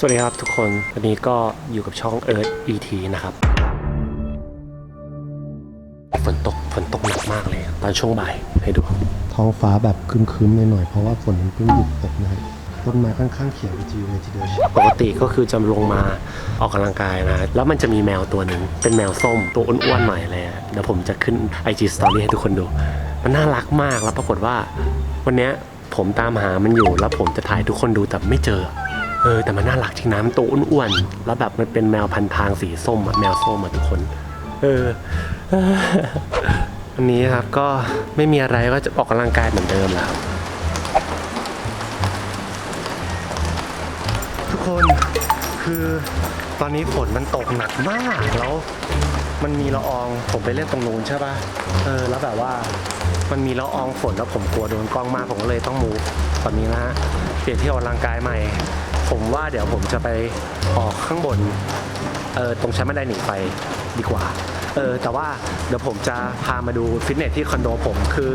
สวัสดีครับทุกคนวันนี้ก็อยู่กับช่อง Earth ET นะครับ ฝนตกฝนตกหนักมากเลย ตอนช่วงบ่ายให้ดู ท้องฟ้าแบบครึ้มๆหน่อยๆเพราะว่าฝนเพิ่งหยุดตกนะครับต้นไม้ค่อนข้างเขียวจริงๆเลยทีเดียวปกติก็คือจะลงมาออกกำลังกายนะ แล้วมันจะมีแมวตัวหนึ่งเป็นแมวส้มตัวอ้วนๆหน่อยเลยอะเดี๋ยวผมจะขึ้น IG Story ให้ทุกคนดู มันน่ารักมากแล้วปรากฏว่า วันเนี้ยผมตามหามันอยู่แล้วผมจะถ่ายทุกคนดูแต่ไม่เจอ เออแต่มันน่ารักจริงนะมันตัวอ้วนๆแล้วแบบมันเป็นแมวพันทางสีส้มอะแมวส้มอะทุกคน เออออวันนี้ครับก็ไม่มีอะไรก็จะออกกำลังกายเหมือนเดิมแล้วทุกคนคือตอนนี้ฝนมันตกหนักมากแล้วมันมีละอองผมไปเล่นตรงนู้นใช่ป่ะเออแล้วแบบว่ามันมีละอองฝนแล้วผมกลัวโดนกล้องมากผมก็เลยต้องมูฟตอนนี้นะฮะเปลี่ยนที่ออกกำลังกายใหม่ ผมว่าเดี๋ยวผมจะไปออกข้างบนเออตรงชั้นบันไดหนีไฟดีกว่าเออแต่ว่าเดี๋ยวผมจะพามาดูฟิตเนสที่คอนโดผมคือ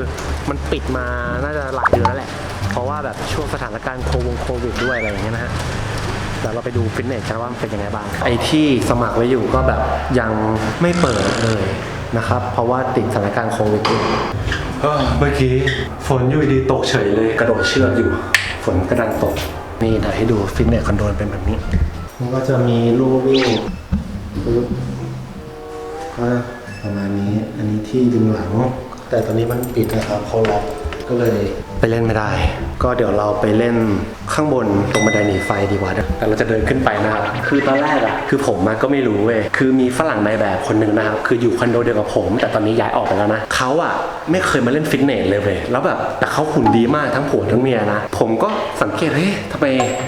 มันปิดมาน่าจะหลายเดือนแล้วแหละ เพราะว่าแบบช่วงสถานการณ์โควิดด้วยอะไรอย่างเงี้ยนะฮะเดี๋ยวเราไปดูฟิตเนสกันว่ามันเป็นยังไงบ้าง ไอที่สมัครไว้อยู่ก็แบบยังไม่เปิดเลยนะครับ เพราะว่าติดสถานการณ์โควิดอยู่เมื่อกี้ฝนอยู่ดีตกเฉยเลยกระโดดเชือกอยู่ ฝนกระดันตก นี่เดี๋ยวให้ดูฟิตเนสคอนโดเป็นแบบนี้ มันก็จะมีลูกวิ่งปึ๊บก็ประมาณนี้ อันนี้ที่ดึงหลัง แต่ตอนนี้มันปิดนะครับเขาล็อก ก็เลยไปเล่นไม่ได้ ก็เดี๋ยวเราไปเล่นข้างบนตรงบันไดหนีไฟดีกว่านะแต่เราจะเดินขึ้นไปนะครับคือตอนแรกอะคือผมมาก็ไม่รู้เว้ยคือมีฝรั่งในแบบคนหนึ่งนะครับคืออยู่คอนโดเดียวกับผม แต่ตอนนี้ย้ายออกไปแล้วนะเขาอะไม่เคยมาเล่นฟิตเนสเลยเว้ยแล้วแบบแต่เขาหุ่นดีมากทั้งผัวทั้งเมียนะผมก็สังเกตเฮ้ยทำไม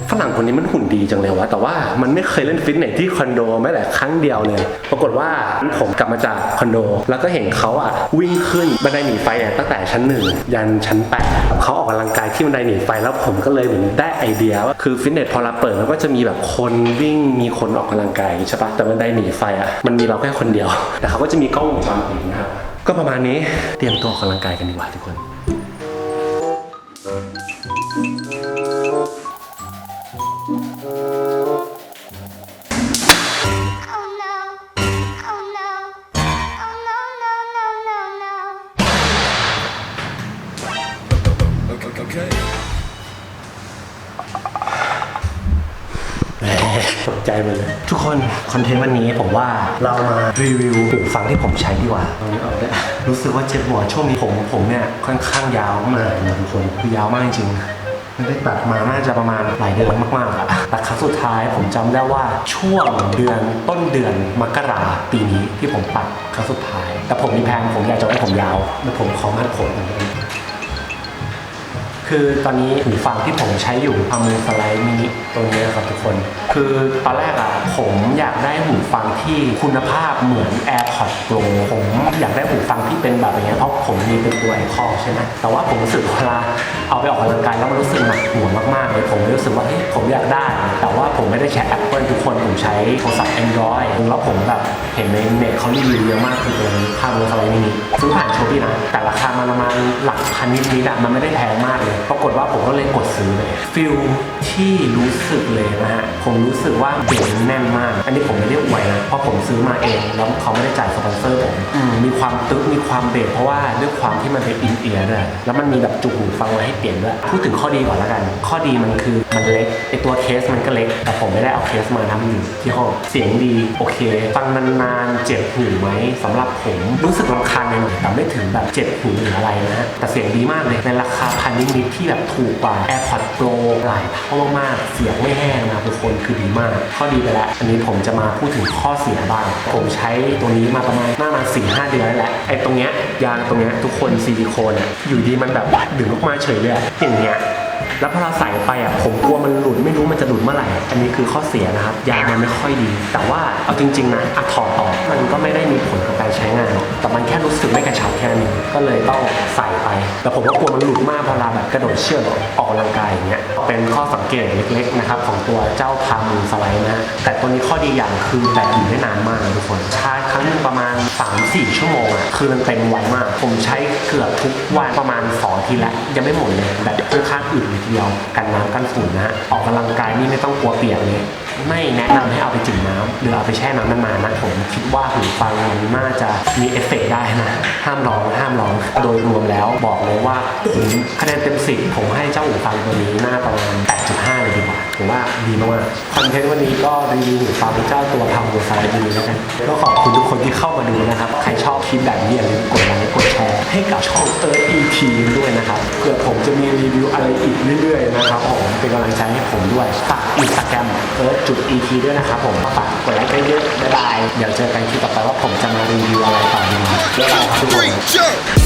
ฝรั่งคนนี้มันหุ่นดีจังเลยวะแต่ว่ามันไม่เคยเล่นฟิตเนสที่คอนโดแม้แต่ครั้งเดียวเลย ปรากฏว่าผมกลับมาจากคอนโด แล้วก็เห็นเขาอะวิ่งขึ้นบันไดหนีไฟอะตั้งแต่ชั้นหนึ่งยันชั้นั้น8เขาออกกำลังกายที่บันไดหนีไฟแล้วผมก็เลยเหมือนได้ไอเดียว่าคือฟิตเนสพอเราเปิดมันก็จะมีแบบคนวิ่งมีคนออกกำลังกายใช่ปะแต่บันไดหนีไฟอะมันมีเราแค่คนเดียว แต่เขาก็จะมีกล้องวงจรปิดนะครับก็ประมาณนี้เตรียมตัวออกกำลังกายกันดีกว่าทุกคน ตกใจหมดเลย ทุกคนคอนเทนต์วันนี้ผมว่าเรามารีวิวหูฟังที่ผมใช้ดีกว่าเอาไม่เอาได้รู้สึกว่าเจ็บหัวช่วงนี้ผมผมเนี่ยค่อนข้างยาวมากนะทุกคนคือยาวมากจริงๆไม่ได้ตัดมาน่าจะประมาณหลายเดือนมากๆอะแต่ครั้งสุดท้ายผมจำได้ว่าช่วงเดือนต้นเดือนมกราปีนี้ที่ผมตัดครั้งสุดท้าย แต่ผมมีแพลนผมอยากจะให้ผมยาวแล้วผมขอมัดผมกัน คือตอนนี้หูฟังที่ผมใช้อยู่ทำมือสไลด์มินิตรงนี้นะครับทุกคน คือตอนแรกอะผมอยากได้หูฟังที่คุณภาพเหมือน AirPods Pro ผมอยากได้หูฟังที่เป็นแบบอย่างเงี้ยเพราะผมมีเป็นตัวไอคอใช่ไหมแต่ว่าผมรู้สึกเวลาเอาไปออกกำลังกายแล้วมันรู้สึกหนักหัวมากๆเลยผมรู้สึกว่าเฮ้ยผมอยากได้ แต่ว่าผมไม่ได้ใช้ Apple ทุกคนผมใช้โทรศัพท์ Android แล้วผมแบบเห็นในเน็ตเขารีวิวเยอะมากคือตัวนี้ภาพมือสไลด์มินิซื้อผ่านโชปี้นะแต่ราคามันประมาณหลักพันนิดๆอะมันไม่ได้แพงมากเลยปรากฏว่าผมก็เลยกดซื้อเลยฟิลที่รู้สึกเลยนะฮะผมรู้สึกว่าเบสแน่นมาก อันนี้ผมไม่ได้อวยนะเพราะผมซื้อมาเอง แล้วเขาไม่ได้จ่ายสปอนเซอร์ผมอืมมีความตึ๊กมีความเบสเพราะว่าด้วยความที่มันเป็นอินเอียร์ด้วยแล้วมันมีแบบจุกหูฟังไว้ให้เปลี่ยนด้วยพูดถึงข้อดีก่อนละกัน ข้อดีมันคือมันเล็กไอตัวเคสมันก็เล็ก แต่ผมไม่ได้เอาเคสมาทำอยู่ที่ห้องเสียงดีโอเค ฟังนานๆเจ็บหูไหมสำหรับผมรู้สึกรำคาญหน่อยๆแต่ไม่ถึงแบบเจ็บหูหรืออะไรนะฮะแต่เสียงดีมากเลยในราคาพันนิดๆที่แบบถูกกว่า AirPods Pro หลายเท่ามากๆเสียงไม่แห้งนะทุกคนคือดีมาก ข้อดีไปแล้ว อันนี้ผมจะมาพูดถึงข้อเสียบ้าง ผมใช้ตัวนี้มาประมาณน่ามาสี่ห้าเดือนแล้วไอ้ตรงเนี้ยยางตรงเนี้ยทุกคนซิลิโคนอะอยู่ดีมันแบบดึงออกมาเฉยเลยอะอย่างเงี้ยแล้วพอเราใส่ไปอะผมกลัวมันหลุดไม่รู้มันจะหลุดเมื่อไหร่ อันนี้คือข้อเสียนะครับ ยามันไม่ค่อยดี แต่ว่าเอาจริงๆนะอะถอดออกมันก็ไม่ได้มีผลกับการใช้งาน แต่มันแค่รู้สึกไม่กระชับแค่นี้ก็เลยต้องใส่ไป แต่ผมก็กลัวมันหลุดมากพอเราแบบกระโดดเชือกออกกำลังกายอย่างเงี้ยเป็นข้อสังเกตเล็กๆนะครับของตัวเจ้าพามือสไลด์นะแต่ตัวนี้ข้อดีอย่างคือแบตอยู่ได้นานมากนะทุกคนชาร์จครั้งหนึงประมาณ 3-4 ชั่วโมงอะคือมันเต็มไวมาก ผมใช้เกือบทุกวันประมาณ2อาทีละยังไม่หมดเลยแบตค่อนข้างอึดเลยทีเดียวกันน้ำกันฝุ่นนะฮะออกกำลังกายนี่ไม่ต้องกลัวเปียกเลยไม่แนะนำให้เอาไปจุ่มน้ำหรือเอาไปแช่น้ำนานๆนะผมคิดว่าหูฟังมันน่าจะมีเอฟเฟกได้นะ ห้ามร้องห้ามร้อง โดยรวมแล้วบอกเลยว่าคะแนนเต็มสิบผมให้เจ้าหูฟังตัวนี้หน้าประมาณ8.5เลยดีกว่า ผมว่าดีมากๆคอนเทนต์วันนี้ก็รีวิวหูฟังเจ้าตัวพังหูไซด์ดีแล้วกันก็ขอบคุณทุกคนที่เข้ามาดูนะครับ ใครชอบคลิปแบบนี้อย่าลืมกดไลค์กดแชร์ให้กับช่องเอิร์ธอีทีด้วยนะครับเพื่อผมจะมีรีวิวอะไรอีกเรื่อยๆนะครับผมเป็นกำลังใจให้ผมด้วยฝากอินสตาแกรมเอิร์ธจุดอีทีด้วยนะครับผมฝากกดไลค์กันเยอะๆบ๊ายบายเดี๋ยวเจอกันคลิปต่อไปว่าผมจะมารีวิวอะไรต่อดีบ๊ายบายครับทุกคน